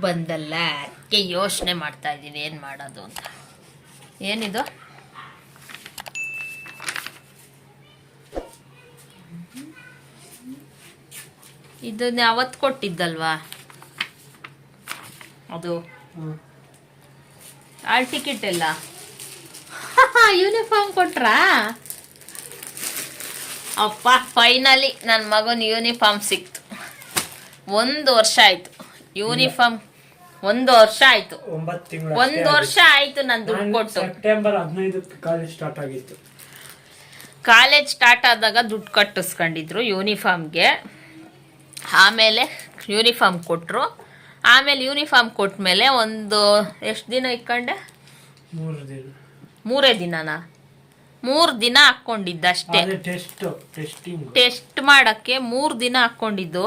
ಬಂದಲ್ಲ. ಅದಕ್ಕೆ ಯೋಚನೆ ಮಾಡ್ತಾ ಇದ್ದೀನಿ ಏನು ಮಾಡೋದು ಅಂತ. ಏನಿದು? ಇದನ್ನ ಅವತ್ತು ಕೊಟ್ಟಿದ್ದಲ್ವಾ? ಅದು. ಆಲ್ ಟಿಕೆಟ್ ಎಲ್ಲ. ಯೂನಿಫಾರ್ಮ್ ಕೊಟ್ರಾ? ಅಪ್ಪ ಫೈನಲಿ ನನ್ನ ಮಗನ ಯೂನಿಫಾರ್ಮ್ ಸಿಕ್ತು. ಒಂದು ವರ್ಷ ಆಯ್ತು. ಯೂನಿಫಾರ್ಮ್ ಒಂದು ವರ್ಷ ಆಯ್ತು. ಒಂಬತ್ತು ತಿಂಗಳು ಒಂದು ವರ್ಷ ಆಯ್ತು ನಾನು ದುಡ್ಡು ಕೊಟ್ಟು ಸೆಪ್ಟೆಂಬರ್ ಹದಿನೈದಕ್ಕೆ ಕಾಲೇಜ್ ಸ್ಟಾರ್ಟ್ ಆಗಿತ್ತು. ಕಾಲೇಜ್ ಸ್ಟಾರ್ಟ್ ಆದಾಗ ದುಡ್ಡು ಕಟ್ಟಿಸ್ಕೊಂಡಿದ್ರು ಯೂನಿಫಾರ್ಮ್ಗೆ ಆಮೇಲೆ ಯೂನಿಫಾರ್ಮ್ ಕೊಟ್ಟರು ಆಮೇಲೆ ಯೂನಿಫಾರ್ಮ್ ಕೊಟ್ಮೇಲೆ ಒಂದು ಎಷ್ಟು ದಿನ ಇಕ್ಕಂಡೆ ಮೂರು ದಿನ. ಮೂರೇ ದಿನನಾ? ಮೂರು ದಿನ ಹಾಕ್ಕೊಂಡಿದ್ದ ಅಷ್ಟೇ. ಟೆಸ್ಟ್ ಮಾಡೋಕ್ಕೆ ಮೂರು ದಿನ ಹಾಕ್ಕೊಂಡಿದ್ದು.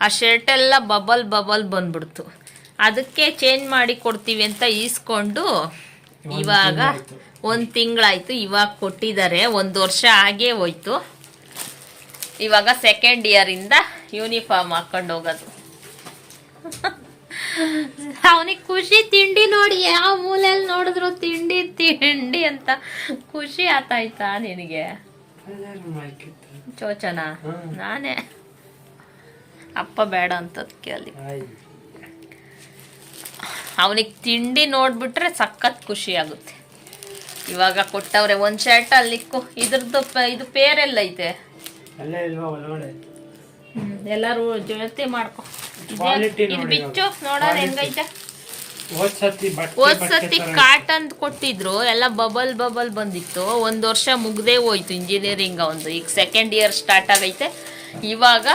ಆ ಶರ್ಟ್ ಎಲ್ಲ ಬಬಲ್ ಬಬಲ್ ಬಂದ್ಬಿಡ್ತು. ಅದಕ್ಕೆ ಚೇಂಜ್ ಮಾಡಿ ಕೊಡ್ತೀವಿ ಅಂತ ಈಸ್ಕೊಂಡು ಇವಾಗ. ಒಂದು ತಿಂಗಳಾಯ್ತು. ಇವಾಗ ಕೊಟ್ಟಿದ್ದಾರೆ. ಒಂದು ವರ್ಷ ಆಗೇ ಹೋಯ್ತು. ಇವಾಗ ಸೆಕೆಂಡ್ ಇಯರಿಂದ ಯೂನಿಫಾರ್ಮ್ ಹಾಕೊಂಡು ಹೋಗೋದು. ಅವನಿಗೆ ಖುಷಿ ತಿಂಡಿ ನೋಡಿ ಯಾವ ಮೂಲೆಯಲ್ಲಿ ನೋಡಿದ್ರು ತಿಂಡಿ ತಿಂಡಿ ಅಂತ ಖುಷಿ ಆತಾಯ್ತಾ ನಿನಗೆ? ಚೋಚನಾ? ನಾನೇ. ಅಪ್ಪ ಬೇಡ ಅಂತದಕ್ಕೆ ಅಲ್ಲಿ. ಅವನಿಗೆ ತಿಂಡಿ ನೋಡ್ಬಿಟ್ರೆ ಸಖತ್ ಖುಷಿ ಆಗುತ್ತೆ. ಇವಾಗ ಕೊಟ್ಟವ್ರೆ ಒಂದ್ ಶರ್ಟ್ ಅಲ್ಲಿ ಇದ್ರದ್ದು ಇದು ಪೇರೆಲ್ಲ ಐತೆ ಎಲ್ಲರೂ ಜೊತೆ ಮಾಡ್ಕೊ. ಇದು ಬಿಚ್ಚು. ನೋಡೋಣ. ಹೆಂಗೈತೆ? ಹೋದ್ಸತಿ ಕಾಟನ್ ಕೊಟ್ಟಿದ್ರು ಎಲ್ಲ ಬಬಲ್ ಬಬಲ್ ಬಂದಿತ್ತು. ಒಂದು ವರ್ಷ ಮುಗ್ದೇ ಹೋಯ್ತು ಇಂಜಿನಿಯರಿಂಗ್ ಒಂದು. ಈಗ ಸೆಕೆಂಡ್ ಇಯರ್ ಸ್ಟಾರ್ಟ್ ಆಗೈತೆ. ಇವಾಗ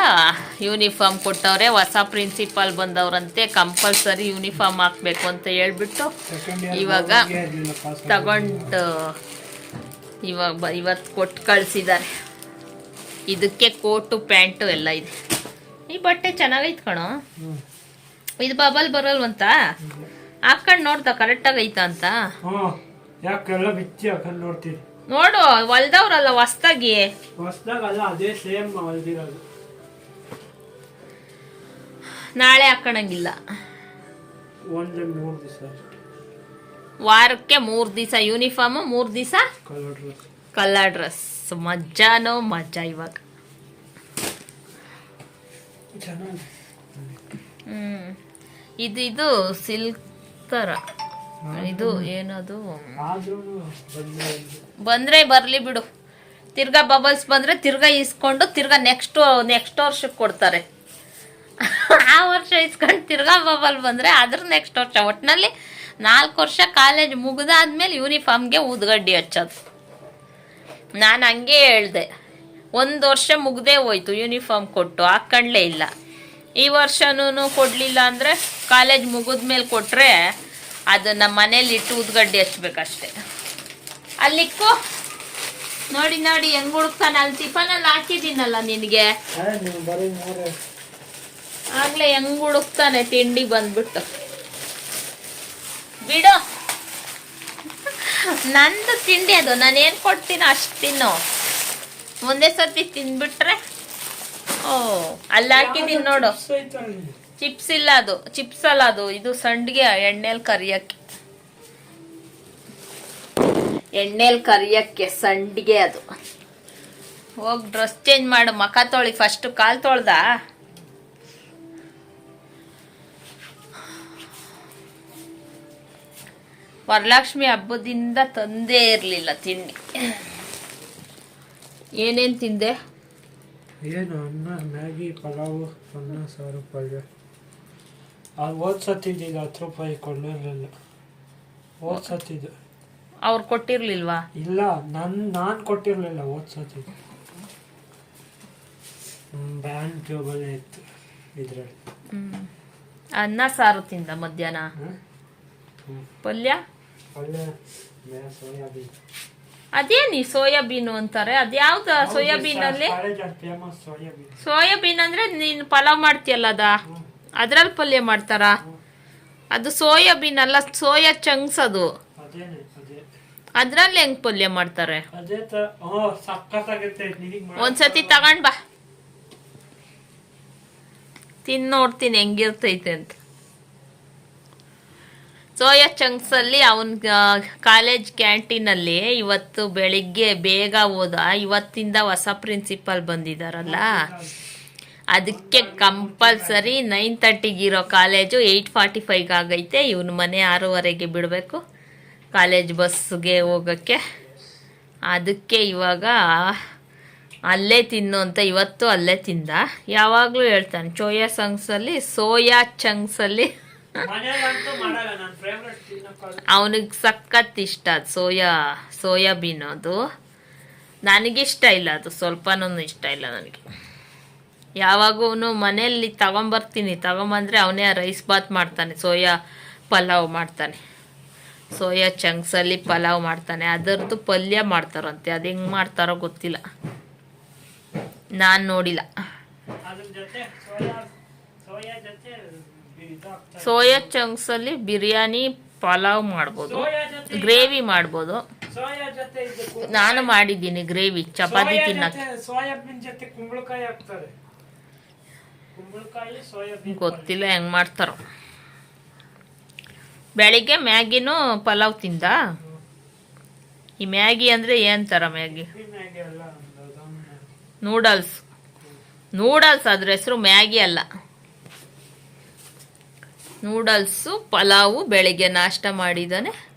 ಯೂನಿಫಾರ್ಮ್ ಕೊಟ್ಟವ್ರೆ ಹೊಸ ಪ್ರಿನ್ಸಿಪಾಲ್ ಬಂದವರಂತೆ ಕಂಪಲ್ಸರಿ ಯೂನಿಫಾರ್ಮ್ ಹಾಕ್ಬೇಕು ಅಂತ ಹೇಳ್ಬಿಟ್ಟು ಇವಾಗ. ತಗೊಂಡು ಇವಾಗ ಇವತ್ತು ಕೊಟ್ಟು ಕಳಿಸಿದ್ದಾರೆ ಇದಕ್ಕೆ ಕೋಟು ಪ್ಯಾಂಟು ಎಲ್ಲ ಇದೆ. ಈ ಬಟ್ಟೆ ಚೆನ್ನಾಗೈತ್ ಕಣೋ. ಇದು ಬಬಲ್ ಬರಲ್ವಂತ? ಹಾಕೊಂಡು ನೋಡ್ತಾ ಕರೆಕ್ಟಾಗಿ ಐತಾ ಅಂತ? ಯಾಕೆಲ್ಲ ಬಿಚ್ಚಿ ಹಾಕೊಂಡು ನೋಡ್ತೀವಿ ನೋಡು ಹೊಲ್ದವ್ರಲ್ಲ ಹೊಸ್ದಾಗಿ. ಹೊಸ್ದಾಗಲ್ಲ ಅದೇ ಸೇಮ್ ಹೊಲ್ದಿರೋದು. ನಾಳೆ ಹಾಕೊಳಂಗಿಲ್ಲ ಒಂದೇ ಮೂರು ದಿವಸ. ವಾರಕ್ಕೆ ಮೂರು ದಿವಸ ಯೂನಿಫಾರ್ಮ್ ಮೂರು ದಿವಸ ಕಲರ್ ಡ್ರೆಸ್ ಕಲರ್ ಡ್ರೆಸ್ ಮಜ್ಜಾನೋ ಮಜ್ಜಾ ಇವಾಗ. ಹ್ಞೂ ಹ್ಮ್. ಇದು ಇದು ಸಿಲ್ಕ್ ತರ. ಇದು ಏನದು. ಬಂದ್ರೆ ಬರ್ಲಿ ಬಿಡು. ತಿರ್ಗಾ ಬಬಲ್ಸ್ ಬಂದ್ರೆ ತಿರ್ಗಾ ಇಸ್ಕೊಂಡು ತಿರ್ಗಾ ನೆಕ್ಸ್ಟ್ ನೆಕ್ಸ್ಟ್ ವರ್ಷಕ್ಕೆ ಕೊಡ್ತಾರೆ. ಆ ವರ್ಷ ಇಸ್ಕೊಂಡು ತಿರ್ಗಾ ಬಬಲ್ ಬಂದ್ರೆ ಅದ್ರ ನೆಕ್ಸ್ಟ್ ವರ್ಷ. ಒಟ್ಟಿನಲ್ಲಿ ನಾಲ್ಕು ವರ್ಷ ಕಾಲೇಜ್ ಮುಗಿದಾದ್ಮೇಲೆ ಯೂನಿಫಾರ್ಮ್ಗೆ ಊದ್ಗಡ್ಡಿ ಹಚ್ಚೋದು. ನಾನು ಹಂಗೆ ಹೇಳ್ದೆ. ಒಂದು ವರ್ಷ ಮುಗ್ದೇ ಹೋಯ್ತು ಯೂನಿಫಾರ್ಮ್ ಕೊಟ್ಟು ಹಾಕೊಂಡ್ಲೇ ಇಲ್ಲ. ಈ ವರ್ಷನೂ ಕೊಡಲಿಲ್ಲ ಅಂದರೆ ಕಾಲೇಜ್ ಮುಗಿದ್ಮೇಲೆ ಕೊಟ್ಟರೆ ಅದು ನಮ್ಮ ಮನೇಲಿ ಇಟ್ಟು ಉದ್ಗಡ್ಡೆ ಹಚ್ಬೇಕಷ್ಟೆ ಅಲ್ಲಿಕ್ಕೋ ನೋಡಿ ನೋಡಿ ಹೆಂಗ್ ಹುಡುಕ್ತಾನೆ. ಅಲ್ಲಿ ಟಿಫನಲ್ಲಿ ಹಾಕಿದ್ದೀನಲ್ಲ ನಿನಗೆ? ಆಗ್ಲೇ ಹೆಂಗ್ ಹುಡುಕ್ತಾನೆ ತಿಂಡಿ ಬಂದ್ಬಿಟ್ಟು. ಬಿಡು. ನಂದು ತಿಂಡಿ ಅದು. ನಾನು ಏನು ಕೊಡ್ತೀನೋ ಅಷ್ಟು ತಿನ್ನು. ಒಂದೇ ಸತಿ ತಿಂದ್ಬಿಟ್ರೆ ಓ ಅಲ್ಲಿ ಹಾಕಿದ್ದೀನಿ ನೋಡು. ಚಿಪ್ಸ್ ಇಲ್ಲ ಅದು ಚಿಪ್ಸ್ ಅಲ್ಲ ಅದು ಇದು ಸಂಡಿಗೆ ಎಣ್ಣೆಲಿ ಕರಿಯಕ್ಕೆ. ಎಣ್ಣೆಲಿ ಕರಿಯಕ್ಕೆ ಸಂಡಿಗೆ ಅದು. ಹೋಗಿ ಡ್ರೆಸ್ ಚೇಂಜ್ ಮಾಡು ಮಖ ತೊಳಿ ಫಸ್ಟ್ ಕಾಲು ತೊಳ್ದ? ವರಲಕ್ಷ್ಮಿ ಹಬ್ಬದಿಂದ ತಂದೇ ಇರಲಿಲ್ಲ ತಿಂಡಿ. ಏನೇನು ತಿಂದೆ? ಏನು ಅನ್ನ ಮ್ಯಾಗಿ ಪಲಾವು ಅನ್ನ ಸಾರು ಪಲ್ಯ. ಅದು ಹೋದ್ ಸತಿದ್ದು ಹತ್ತು ರೂಪಾಯಿ ಕೊಳ್ಳಿರಲಿಲ್ಲ ಓದ್ಸತ್ತಿದ್ದು ಅವ್ರು ಕೊಟ್ಟಿರ್ಲಿಲ್ವಾ? ಇಲ್ಲ ನನ್ನ ನಾನು ಕೊಟ್ಟಿರಲಿಲ್ಲ ಓದ್ಸತ್ತಿದ್ದು ಸತಿ ಬ್ಯಾಂಕ್ ಜಾಬಲ್ಲೇ ಇತ್ತು ಇದ್ರಲ್ಲಿ. ಅನ್ನ ಸಾರು ತಿಂದ ಮಧ್ಯಾಹ್ನ. ಪಲ್ಯ? ಮೇ- ಸೋಯಾಬೀನ್. ಅದೇನಿ ಸೋಯಾಬೀನು ಅಂತಾರೆ? ಅದ್ಯಾವ್ದ ಸೋಯಾಬೀನ್ ಅಲ್ಲಿ ಫೇಮಸ್ ಸೋಯಾಬೀನ್. ಸೋಯಾಬೀನ್ ಅಂದ್ರೆ ನೀನು ಪಲಾವ್ ಮಾಡ್ತೀಯಲ್ಲ ಅದ? ಅದ್ರಲ್ಲಿ ಪಲ್ಯ ಮಾಡ್ತಾರ? ಅದು ಸೋಯಾಬೀನ್ ಅಲ್ಲ ಸೋಯಾ ಚಂಕ್ಸ್ ಅದು. ಅದ್ರಲ್ಲಿ ಹೆಂಗ್ ಪಲ್ಯ ಮಾಡ್ತಾರೆ? ಒಂದ್ಸತಿ ತಗೊಂಡ್ ಬಾ. ತಿನ್ ನೋಡ್ತೀನಿ ಹೆಂಗಿರ್ತೈತೆ ಅಂತ. ಸೋಯಾ ಚಂಕ್ಸಲ್ಲಿ ಅವನ್ ಕಾಲೇಜ್ ಕ್ಯಾಂಟೀನ್ ಅಲ್ಲಿ ಇವತ್ತು ಬೆಳಿಗ್ಗೆ ಬೇಗ ಹೋದ ಇವತ್ತಿಂದ ಹೊಸ ಪ್ರಿನ್ಸಿಪಲ್ ಬಂದಿದಾರಲ್ಲ. ಅದಕ್ಕೆ ಕಂಪಲ್ಸರಿ ನೈನ್ ತರ್ಟಿಗಿರೋ ಕಾಲೇಜು ಏಯ್ಟ್ ಫಾರ್ಟಿ ಫೈವ್ಗೆ ಆಗೈತೆ. ಇವನ ಮನೆ ಆರೂವರೆಗೆ ಬಿಡಬೇಕು. ಕಾಲೇಜ್ ಬಸ್ಗೆ ಹೋಗೋಕ್ಕೆ. ಅದಕ್ಕೆ ಇವಾಗ ಅಲ್ಲೇ ತಿನ್ನು ಅಂತ ಇವತ್ತು ಅಲ್ಲೇ ತಿಂದ. ಯಾವಾಗಲೂ ಹೇಳ್ತಾನೆ ಚೋಯಾ ಸಂಗ್ಸಲ್ಲಿ ಸೋಯಾ ಚಂಗ್ಸಲ್ಲಿ ಅವನಿಗೆ ಸಖತ್ ಇಷ್ಟ ಅದು ಸೋಯಾ ಸೋಯಾಬೀನ್ ಅದು. ನನಗಿಷ್ಟ ಇಲ್ಲ ಅದು ಸ್ವಲ್ಪನೂ ಇಷ್ಟ ಇಲ್ಲ ನನಗೆ. ಯಾವಾಗೂ ಮನೆಯಲ್ಲಿ ತಗೊಂಬರ್ತೀನಿ. ತಗೊಂಬಂದರೆ ಅವನೇ ರೈಸ್ ಬಾತ್ ಮಾಡ್ತಾನೆ. ಸೋಯಾ ಪಲಾವ್ ಮಾಡ್ತಾನೆ. ಸೋಯಾ ಚಂಕ್ಸಲ್ಲಿ ಪಲಾವ್ ಮಾಡ್ತಾನೆ. ಅದರದ್ದು ಪಲ್ಯ ಮಾಡ್ತಾರಂತೆ. ಅದು ಹೆಂಗೆ ಮಾಡ್ತಾರೋ ಗೊತ್ತಿಲ್ಲ. ನಾನು ನೋಡಿಲ್ಲ. ಸೋಯಾ ಚಂಕ್ಸಲ್ಲಿ ಬಿರಿಯಾನಿ ಪಲಾವ್ ಮಾಡ್ಬೋದು. ಗ್ರೇವಿ ಮಾಡ್ಬೋದು. ನಾನು ಮಾಡಿದ್ದೀನಿ ಗ್ರೇವಿ. ಚಪಾತಿ ತಿನ್ನಕ್ಕೆ. ಸೋಯಾಬೀನ್ ಜೊತೆ ಕುಂಬಳಕಾಯಿ ಹಾಕ್ತಾರೆ. ಸೋಯಾಬೀನ್ ಗೊತ್ತಿಲ್ಲ ಹೆಂಗೆ ಮಾಡ್ತಾರೋ. ಬೆಳಿಗ್ಗೆ ಮ್ಯಾಗಿನೂ ಪಲಾವ್ ತಿಂದ? ಈ ಮ್ಯಾಗಿ ಅಂದ್ರೆ ಏನ್ ತರ ಮ್ಯಾಗಿ. ನೂಡಲ್ಸ್. ನೂಡಲ್ಸ್ ಅದ್ರ ಹೆಸರು ಮ್ಯಾಗಿ ಅಲ್ಲ. ನೂಡಲ್ಸು ಪಲಾವು ಬೆಳಿಗ್ಗೆ ನಾಷ್ಟ ಮಾಡಿದ್ದಾನೆ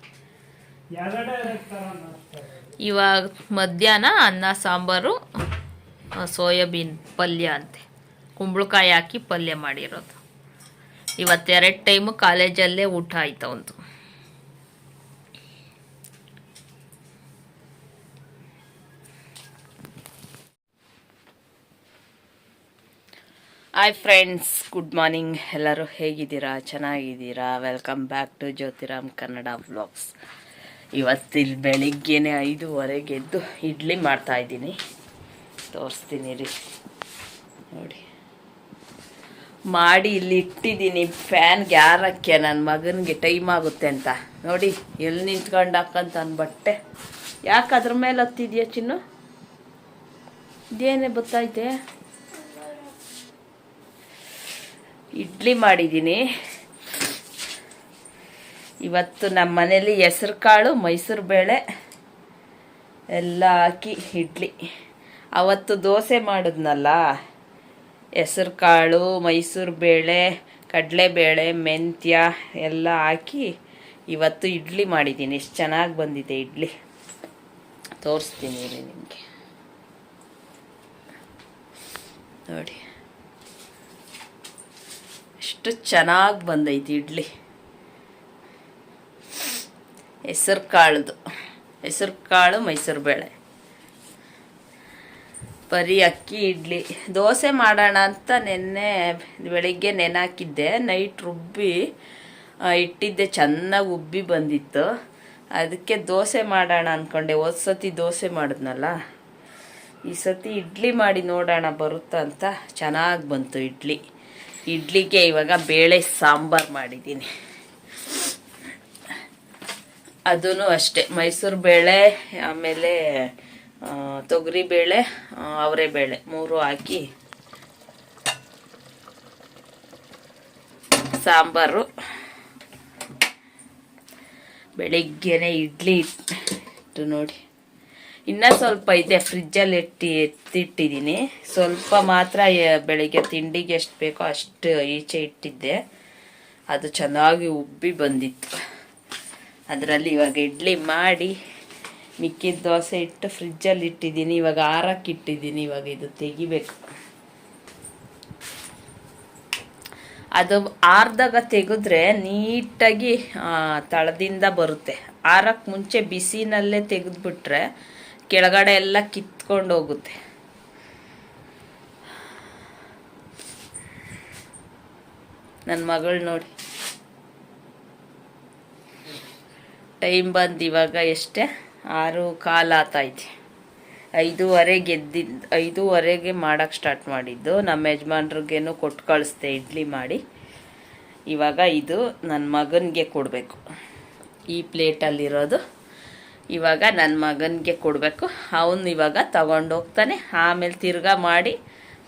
ಇವಾಗ ಮಧ್ಯಾಹ್ನ ಅನ್ನ ಸಾಂಬಾರು ಸೋಯಾಬೀನ್ ಪಲ್ಯ ಅಂತೆ. ಕುಂಬಳಕಾಯಿ ಹಾಕಿ ಪಲ್ಯ ಮಾಡಿರೋದು. ಇವತ್ತೆರಡು ಟೈಮು ಕಾಲೇಜಲ್ಲೇ ಊಟ ಆಯ್ತು ಒಂದು ಹಾಯ್ ಫ್ರೆಂಡ್ಸ್ ಗುಡ್ ಮಾರ್ನಿಂಗ್ ಎಲ್ಲರೂ ಹೇಗಿದ್ದೀರಾ? ಚೆನ್ನಾಗಿದ್ದೀರಾ? Welcome back to Jyotiram Kannada vlogs ಇವತ್ತಿಲ್ಲಿ ಬೆಳಿಗ್ಗೆನೆ ಐದೂವರೆಗೆ ಎದ್ದು ಇಡ್ಲಿ ಮಾಡ್ತಾಯಿದ್ದೀನಿ ತೋರಿಸ್ತೀನಿ ರೀ. ನೋಡಿ. ಮಾಡಿ ಇಲ್ಲಿ ಇಟ್ಟಿದ್ದೀನಿ. ಫ್ಯಾನ್ಗೆ ಗ್ಯಾರಕ್ಕೆ ನನ್ನ ಮಗನಿಗೆ ಟೈಮ್ ಆಗುತ್ತೆ ಅಂತ. ನೋಡಿ ಎಲ್ಲಿ ನಿಂತ್ಕೊಂಡು ಹಾಕಂತ ನನ್ನ ಬಟ್ಟೆ. ಯಾಕೆ ಅದ್ರ ಮೇಲೆ ಹತ್ತಿದ್ಯಾ ಚಿನ್ನು? ಇದೇನೇ ಬತ್ತೈತೆ ಇಡ್ಲಿ ಮಾಡಿದ್ದೀನಿ. ಇವತ್ತು ನಮ್ಮ ಮನೇಲಿ ಹೆಸರು ಕಾಳು, ಮೈಸೂರು ಬೇಳೆ, ಎಲ್ಲ ಹಾಕಿ ಇಡ್ಲಿ. ಅವತ್ತು ದೋಸೆ ಮಾಡಿದ್ನಲ್ಲ? ಹೆಸರು ಕಾಳು, ಮೈಸೂರು ಬೇಳೆ, ಕಡಲೆಬೇಳೆ, ಮೆಂತ್ಯ ಎಲ್ಲ ಹಾಕಿ ಇವತ್ತು ಇಡ್ಲಿ ಮಾಡಿದ್ದೀನಿ. ಎಷ್ಟು ಚೆನ್ನಾಗಿ ಬಂದಿದೆ ಇಡ್ಲಿ. ತೋರಿಸ್ತೀನಿ ಇಲ್ಲಿ ನಿಮಗೆ. ನೋಡಿ. ಎಷ್ಟು ಚೆನ್ನಾಗಿ ಬಂದೈತಿ ಇಡ್ಲಿ. ಹೆಸರು ಕಾಳ್ದು. ಹೆಸರು ಕಾಳು, ಮೈಸೂರು ಬೇಳೆ. ಬರೀ ಅಕ್ಕಿ, ಇಡ್ಲಿ. ದೋಸೆ ಮಾಡೋಣ ಅಂತ ನೆನ್ನೆ ಬೆಳಿಗ್ಗೆ ನೆನಾಕಿದ್ದೆ ನೈಟ್ ರುಬ್ಬಿ ಇಟ್ಟಿದ್ದೆ. ಚೆನ್ನಾಗಿ ಉಬ್ಬಿ ಬಂದಿತ್ತು. ಅದಕ್ಕೆ ದೋಸೆ ಮಾಡೋಣ ಅಂದ್ಕೊಂಡೆ ಹೋದ ಸತಿ ದೋಸೆ ಮಾಡಿದ್ನಲ್ಲ? ಈ ಸತಿ ಇಡ್ಲಿ ಮಾಡಿ ನೋಡೋಣ ಬರುತ್ತಾ ಅಂತ ಚೆನ್ನಾಗಿ ಬಂತು ಇಡ್ಲಿ. ಇಡ್ಲಿಗೆ ಇವಾಗ ಬೇಳೆ ಸಾಂಬಾರು ಮಾಡಿದ್ದೀನಿ. ಅದೂ ಅಷ್ಟೇ. ಮೈಸೂರು ಬೇಳೆ, ಆಮೇಲೆ ತೊಗರಿ ಬೇಳೆ ಅವರೆ ಬೇಳೆ, ಮೂರು ಹಾಕಿ. ಸಾಂಬಾರು. ಬೆಳಿಗ್ಗೆನೆ ಇಡ್ಲಿ ಇಟ್ಟು ನೋಡಿ. ಇನ್ನೂ ಸ್ವಲ್ಪ ಇದೆ, ಫ್ರಿಜ್ಜಲ್ಲಿ ಇಟ್ಟು ಎತ್ತಿಟ್ಟಿದ್ದೀನಿ. ಸ್ವಲ್ಪ ಮಾತ್ರ ಬೆಳಿಗ್ಗೆ ತಿಂಡಿಗೆ ಎಷ್ಟು ಬೇಕೋ ಅಷ್ಟು ಈಚೆ ಇಟ್ಟಿದ್ದೆ. ಅದು ಚೆನ್ನಾಗಿ ಉಬ್ಬಿ ಬಂದಿತ್ತು. ಅದರಲ್ಲಿ ಇವಾಗ ಇಡ್ಲಿ ಮಾಡಿ ಮಿಕ್ಕಿದ ದೋಸೆ ಇಟ್ಟು ಫ್ರಿಜ್ಜಲ್ಲಿ ಇಟ್ಟಿದ್ದೀನಿ. ಇವಾಗ ಆರಕ್ಕೆ ಇಟ್ಟಿದ್ದೀನಿ. ಇವಾಗ ಇದು ತೆಗಿಬೇಕು. ಅದು ಆರ್ದಾಗ ತೆಗೆದ್ರೆ ನೀಟಾಗಿ ತಳದಿಂದ ಬರುತ್ತೆ. ಆರಕ್ಕೆ ಮುಂಚೆ ಬಿಸಿನಲ್ಲೇ ತೆಗೆದ್ಬಿಟ್ರೆ ಕೆಳಗಡೆ ಎಲ್ಲ ಕಿತ್ಕೊಂಡು ಹೋಗುತ್ತೆ. ನನ್ನ ಮಗಳು ನೋಡಿ. ಟೈಮ್ ಬಂದು ಇವಾಗ ಎಷ್ಟೇ? ಆರು ಕಾಲು ಐದೂವರೆಗೆ ಎದ್ದಿದ್ದು ಐದೂವರೆಗೆ ಮಾಡೋಕ್ಕೆ ಸ್ಟಾರ್ಟ್ ಮಾಡಿದ್ದು. ನಮ್ಮ ಯಜಮಾನ್ರಿಗೇನು ಕೊಟ್ಟು ಕಳಿಸ್ದೆ, ಇಡ್ಲಿ ಮಾಡಿ. ಇವಾಗ ಇದು ನನ್ನ ಮಗನಿಗೆ ಕೊಡಬೇಕು. ಈ ಪ್ಲೇಟಲ್ಲಿರೋದು. ಇವಾಗ ನನ್ನ ಮಗನಿಗೆ ಕೊಡಬೇಕು. ಅವನು ಇವಾಗ ತಗೊಂಡೋಗ್ತಾನೆ ಆಮೇಲೆ ತಿರ್ಗಾ ಮಾಡಿ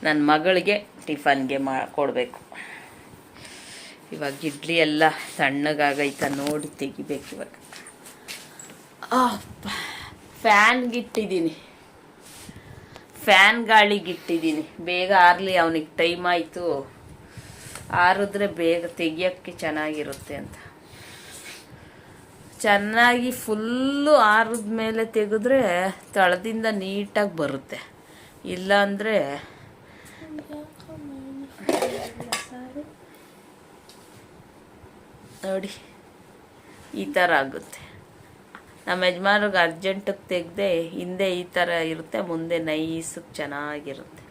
ನನ್ನ ಮಗಳಿಗೆ ಟಿಫನ್ಗೆ ಮಾ, ಕೊಡಬೇಕು. ಇವಾಗ ಇಡ್ಲಿ ಎಲ್ಲ ತಣ್ಣಗಾಗೈತ, ನೋಡಿ ತೆಗಿಬೇಕು ಇವಾಗ. ಫ್ಯಾನ್ಗಿಟ್ಟಿದ್ದೀನಿ ಫ್ಯಾನ್ ಗಾಳಿಗಿಟ್ಟಿದ್ದೀನಿ. ಬೇಗ ಆರಲಿ, ಅವನಿಗೆ ಟೈಮ್ ಆಯಿತು. ಆರಿದ್ರೆ ಬೇಗ ತೆಗಿಯೋಕ್ಕೆ ಚೆನ್ನಾಗಿರುತ್ತೆ ಅಂತ. ಚೆನ್ನಾಗಿ ಫುಲ್ಲು ಆರಿದ ಮೇಲೆ ತೆಗೆದ್ರೆ ತಳದಿಂದ ನೀಟಾಗಿ ಬರುತ್ತೆ. ಇಲ್ಲಾಂದರೆ ನೋಡಿ, ಈ ಥರ ಆಗುತ್ತೆ. ನಮ್ಮ ಯಜಮಾನ್ರಿಗೆ ಅರ್ಜೆಂಟಿಗೆ ತೆಗೆದೆ ಹಿಂದೆ ಈ ಥರ ಇರುತ್ತೆ, ಮುಂದೆ ನೈಸಕ್ಕೆ ಚೆನ್ನಾಗಿರುತ್ತೆ.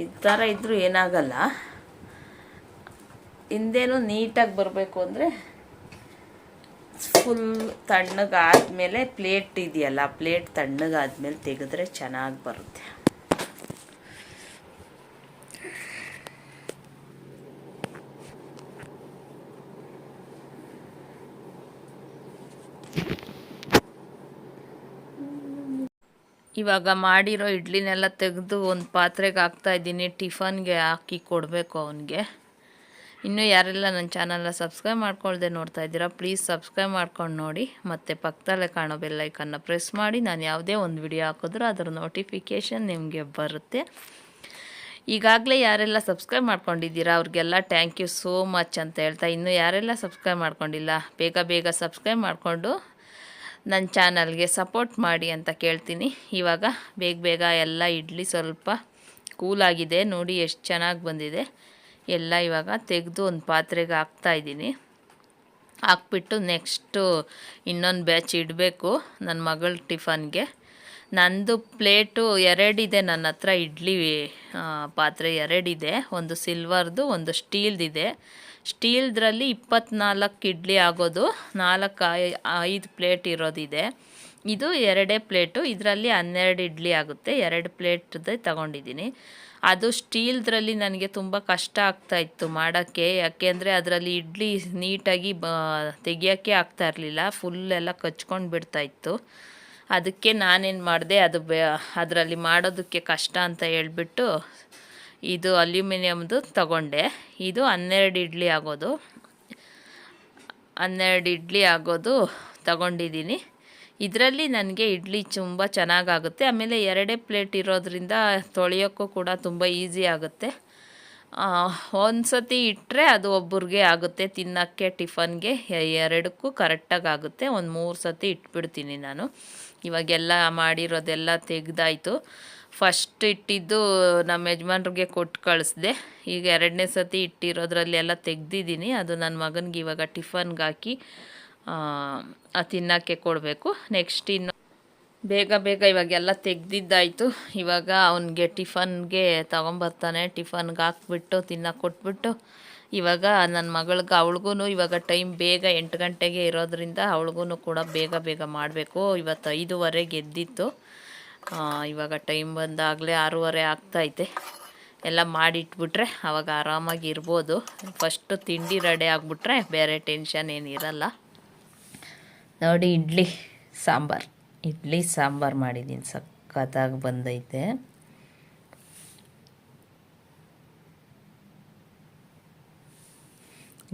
ಈ ಥರ ಇದ್ದರೂ ಏನಾಗಲ್ಲ. ಹಿಂದೇನು ನೀಟಾಗಿ ಬರಬೇಕು ಅಂದರೆ ಫುಲ್ ತಣ್ಣಗಾದ್ಮೇಲೆ ಪ್ಲೇಟ್ ಇದೆಯಲ್ಲ ಪ್ಲೇಟ್ ತಣ್ಣಗಾದ್ಮೇಲೆ ತೆಗೆದ್ರೆ ಚೆನ್ನಾಗಿ ಬರುತ್ತೆ. ಇವಾಗ ಮಾಡಿರೋ ಇಡ್ಲಿನೆಲ್ಲ ತೆಗೆದು ಒಂದು ಪಾತ್ರೆಗೆ ಹಾಕ್ತಾ ಇದ್ದೀನಿ. ಟಿಫನ್ಗೆ ಹಾಕಿ ಕೊಡಬೇಕು ಅವನಿಗೆ. ಇನ್ನೂ ಯಾರೆಲ್ಲ ನನ್ನ ಚಾನಲ್ನ ಸಬ್ಸ್ಕ್ರೈಬ್ ಮಾಡ್ಕೊಳ್ದೆ ನೋಡ್ತಾ ಇದ್ದೀರಾ ಪ್ಲೀಸ್ ಸಬ್ಸ್ಕ್ರೈಬ್ ಮಾಡ್ಕೊಂಡು ನೋಡಿ. ಮತ್ತು ಪಕ್ಕದಲ್ಲೇ ಕಾಣೋ ಬೆಲ್ಲೈಕನ್ನ ಪ್ರೆಸ್ ಮಾಡಿ. ನಾನು ಯಾವುದೇ ಒಂದು ವಿಡಿಯೋ ಹಾಕಿದ್ರೂ ಅದರ ನೋಟಿಫಿಕೇಷನ್ ನಿಮಗೆ ಬರುತ್ತೆ. ಈಗಾಗಲೇ ಯಾರೆಲ್ಲ ಸಬ್ಸ್ಕ್ರೈಬ್ ಮಾಡ್ಕೊಂಡಿದ್ದೀರಾ, ಅವ್ರಿಗೆಲ್ಲ ಥ್ಯಾಂಕ್ ಯು ಸೋ ಮಚ್ ಅಂತ ಹೇಳ್ತಾ ಇನ್ನೂ ಯಾರೆಲ್ಲ ಸಬ್ಸ್ಕ್ರೈಬ್ ಮಾಡ್ಕೊಂಡಿಲ್ಲ, ಬೇಗ ಬೇಗ ಸಬ್ಸ್ಕ್ರೈಬ್ ಮಾಡಿಕೊಂಡು ನನ್ನ ಚಾನಲ್ಗೆ ಸಪೋರ್ಟ್ ಮಾಡಿ ಅಂತ ಕೇಳ್ತೀನಿ. ಇವಾಗ ಬೇಗ ಬೇಗ ಎಲ್ಲ ಇಡ್ಲಿ ಸ್ವಲ್ಪ ಕೂಲಾಗಿದೆ ನೋಡಿ ಎಷ್ಟು ಚೆನ್ನಾಗಿ ಬಂದಿದೆ. ಎಲ್ಲ ಇವಾಗ ತೆಗೆದು ಒಂದು ಪಾತ್ರೆಗೆ ಹಾಕ್ತಾಯಿದ್ದೀನಿ ಹಾಕ್ಬಿಟ್ಟು ನೆಕ್ಸ್ಟು ಇನ್ನೊಂದು ಬ್ಯಾಚ್ ಇಡಬೇಕು ನನ್ನ ಮಗಳ ಟಿಫನ್ಗೆ. ನಂದು ಪ್ಲೇಟು ಎರಡಿದೆ ನನ್ನ ಹತ್ರ ಇಡ್ಲಿ ಪಾತ್ರೆ ಎರಡಿದೆ. ಒಂದು ಸಿಲ್ವರ್ದು ಒಂದು ಸ್ಟೀಲ್ದಿದೆ ಸ್ಟೀಲ್ದ್ರಲ್ಲಿ ಇಪ್ಪತ್ನಾಲ್ಕು ಇಡ್ಲಿ ಆಗೋದು, ನಾಲ್ಕು ಐದು ಪ್ಲೇಟ್ ಇರೋದಿದೆ. ಇದು ಎರಡೇ ಪ್ಲೇಟು, ಇದರಲ್ಲಿ ಹನ್ನೆರಡು ಇಡ್ಲಿ ಆಗುತ್ತೆ, ಎರಡು ಪ್ಲೇಟ್ದೇ ತಗೊಂಡಿದ್ದೀನಿ. ಅದು ಸ್ಟೀಲ್ದ್ರಲ್ಲಿ ನನಗೆ ತುಂಬ ಕಷ್ಟ ಆಗ್ತಾ ಇತ್ತು ಮಾಡೋಕ್ಕೆ, ಯಾಕೆಂದರೆ ಅದರಲ್ಲಿ ಇಡ್ಲಿ ನೀಟಾಗಿ ಬ, ತೆಗಿಯೋಕ್ಕೆ ಆಗ್ತಾ ಇರಲಿಲ್ಲ ಫುಲ್ ಎಲ್ಲ ಕಚ್ಕೊಂಡು ಬಿಡ್ತಾ ಇತ್ತು. ಅದಕ್ಕೆ ನಾನೇನು ಮಾಡಿದೆ, ಅದು ಬೆ, ಅದರಲ್ಲಿ ಮಾಡೋದಕ್ಕೆ ಕಷ್ಟ ಅಂತ ಹೇಳ್ಬಿಟ್ಟು ಇದು ಅಲ್ಯೂಮಿನಿಯಮ್ದು ತಗೊಂಡೆ. ಇದು ಹನ್ನೆರಡು ಇಡ್ಲಿ ಆಗೋದು. ಹನ್ನೆರಡು ಇಡ್ಲಿ ಆಗೋದು ತಗೊಂಡಿದ್ದೀನಿ. ಇದರಲ್ಲಿ ನನಗೆ ಇಡ್ಲಿ ತುಂಬ ಚೆನ್ನಾಗಾಗುತ್ತೆ. ಆಮೇಲೆ ಎರಡೇ ಪ್ಲೇಟ್ ಇರೋದ್ರಿಂದ ತೊಳೆಯೋಕ್ಕೂ ಕೂಡ ತುಂಬ ಈಸಿ ಆಗುತ್ತೆ. ಒಂದು ಸತಿ ಇಟ್ಟರೆ ಅದು ಒಬ್ಬರಿಗೆ ಆಗುತ್ತೆ. ತಿನ್ನೋಕ್ಕೆ, ಟಿಫನ್ಗೆ ಎರಡಕ್ಕೂ ಕರೆಕ್ಟಾಗಿ ಆಗುತ್ತೆ ಒಂದು ಮೂರು ಸತಿ ಇಟ್ಬಿಡ್ತೀನಿ ನಾನು. ಇವಾಗೆಲ್ಲ ಮಾಡಿರೋದೆಲ್ಲ ತೆಗ್ದಾಯಿತು. ಫಸ್ಟ್ ಇಟ್ಟಿದ್ದು ನಮ್ಮ ಯಜಮಾನ್ರಿಗೆ ಕೊಟ್ಟು ಕಳಿಸ್ದೆ. ಈಗ ಎರಡನೇ ಸತಿ ಇಟ್ಟಿರೋದ್ರಲ್ಲಿ ಎಲ್ಲ ತೆಗ್ದಿದ್ದೀನಿ. ಅದು ನನ್ನ ಮಗನಿಗೆ ಇವಾಗ ಟಿಫನ್ಗೆ ಹಾಕಿ ತಿನ್ನೋಕ್ಕೆ ಕೊಡಬೇಕು. ನೆಕ್ಸ್ಟ್ ಇನ್ನು ಬೇಗ ಬೇಗ ಇವಾಗೆಲ್ಲ ತೆಗ್ದಿದ್ದಾಯಿತು. ಇವಾಗ ಅವನಿಗೆ ಟಿಫನ್ಗೆ ತೊಗೊಂಬರ್ತಾನೆ. ಟಿಫನ್ಗೆ ಹಾಕ್ಬಿಟ್ಟು ತಿನ್ನೋಕೆ ಕೊಟ್ಬಿಟ್ಟು, ಇವಾಗ ನನ್ನ ಮಗಳಿಗೆ ಅವಳಿಗೂ ಇವಾಗ ಟೈಮ್ ಬೇಗ ಎಂಟು ಗಂಟೆಗೆ ಇರೋದ್ರಿಂದ ಅವಳಿಗೂ ಕೂಡ ಬೇಗ ಬೇಗ ಮಾಡಬೇಕು. ಇವತ್ತು ಐದುವರೆಗೆ ಎದ್ದಿತ್ತು. ಇವಾಗ ಟೈಮ್ ಬಂದಾಗಲೇ ಆರೂವರೆ ಆಗ್ತೈತೆ. ಎಲ್ಲ ಮಾಡಿಟ್ಬಿಟ್ರೆ ಅವಾಗ ಆರಾಮಾಗಿ ಇರ್ಬೋದು. ಫಸ್ಟು ತಿಂಡಿ ರೆಡಿ ಆಗಿಬಿಟ್ರೆ ಬೇರೆ ಟೆನ್ಷನ್ ಏನಿರಲ್ಲ ನೋಡಿ, ಇಡ್ಲಿ ಸಾಂಬಾರ್. ಇಡ್ಲಿ ಸಾಂಬಾರ್ ಮಾಡಿದ್ದೀನಿ. ಸಖತ್ತಾಗಿ ಬಂದೈತೆ.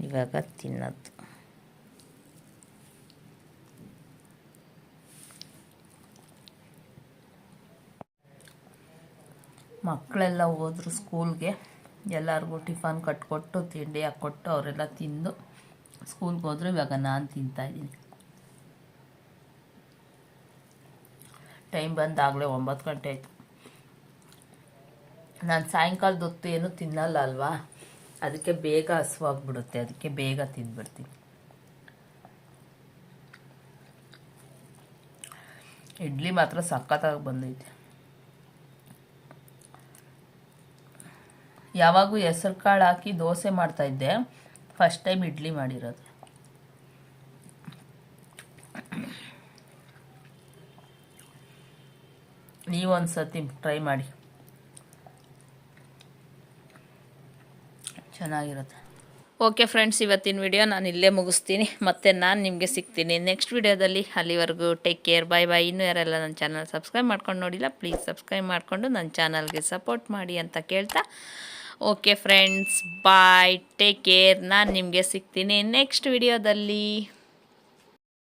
ಇವಾಗ ತಿನ್ನೋದು. ಮಕ್ಕಳೆಲ್ಲ ಹೋದ್ರು ಸ್ಕೂಲ್ಗೆ. ಎಲ್ಲರಿಗೂ ಟಿಫನ್ ಕಟ್ಕೊಟ್ಟು, ತಿಂಡಿ ಹಾಕ್ಕೊಟ್ಟು ಅವರೆಲ್ಲ ತಿಂದು ಸ್ಕೂಲ್ಗೆ ಹೋದ್ರು. ಇವಾಗ ನಾನು ತಿಂತಾಯಿದ್ದೀನಿ ಟೈಮ್ ಬಂದಾಗಲೇ ಒಂಬತ್ತು ಗಂಟೆ ಆಯಿತು. ನಾನು ಸಾಯಂಕಾಲದ ಹೊತ್ತು ಏನು ತಿನ್ನಲ್ಲ ಅಲ್ವಾ? ಅದಕ್ಕೆ ಬೇಗ ಹಸುವಾಗ್ಬಿಡುತ್ತೆ. ಅದಕ್ಕೆ ಬೇಗ ತಿಂದ್ಬಿಡ್ತೀನಿ. ಇಡ್ಲಿ ಮಾತ್ರ ಸಖತ್ತಾಗಿ ಬಂದೈತೆ. ಯಾವಾಗೂ ಹೆಸರು ಕಾಳು ಹಾಕಿ ದೋಸೆ ಮಾಡ್ತಾಯಿದ್ದೆ ಫಸ್ಟ್ ಟೈಮ್ ಇಡ್ಲಿ ಮಾಡಿರೋದು. ನೀವೊಂದು ಸತಿ ಟ್ರೈ ಮಾಡಿ. ಚೆನ್ನಾಗಿರುತ್ತೆ. ಓಕೆ ಫ್ರೆಂಡ್ಸ್ ಇವತ್ತಿನ ವಿಡಿಯೋ ನಾನು ಇಲ್ಲೇ ಮುಗಿಸ್ತೀನಿ. ಮತ್ತೆ ನಾನು ನಿಮಗೆ ಸಿಗ್ತೀನಿ ನೆಕ್ಸ್ಟ್ ವಿಡಿಯೋದಲ್ಲಿ ಅಲ್ಲಿವರೆಗೂ ಟೇಕ್ ಕೇರ್ ಬಾಯ್ ಬಾಯ್ ಇನ್ನೂ ಯಾರೆಲ್ಲ ನನ್ನ ಚಾನಲ್ ಸಬ್ಸ್ಕ್ರೈಬ್ ಮಾಡ್ಕೊಂಡು ನೋಡಿಲ್ಲ ಪ್ಲೀಸ್ ಸಬ್ಸ್ಕ್ರೈಬ್ ಮಾಡಿಕೊಂಡು ನನ್ನ ಚಾನಲ್ಗೆ ಸಪೋರ್ಟ್ ಮಾಡಿ ಅಂತ ಕೇಳ್ತಾ. Okay friends bye take care ನಾನು ನಿಮಗೆ ಸಿಗ್ತೀನಿ ನೆಕ್ಸ್ಟ್ ವಿಡಿಯೋದಲ್ಲಿ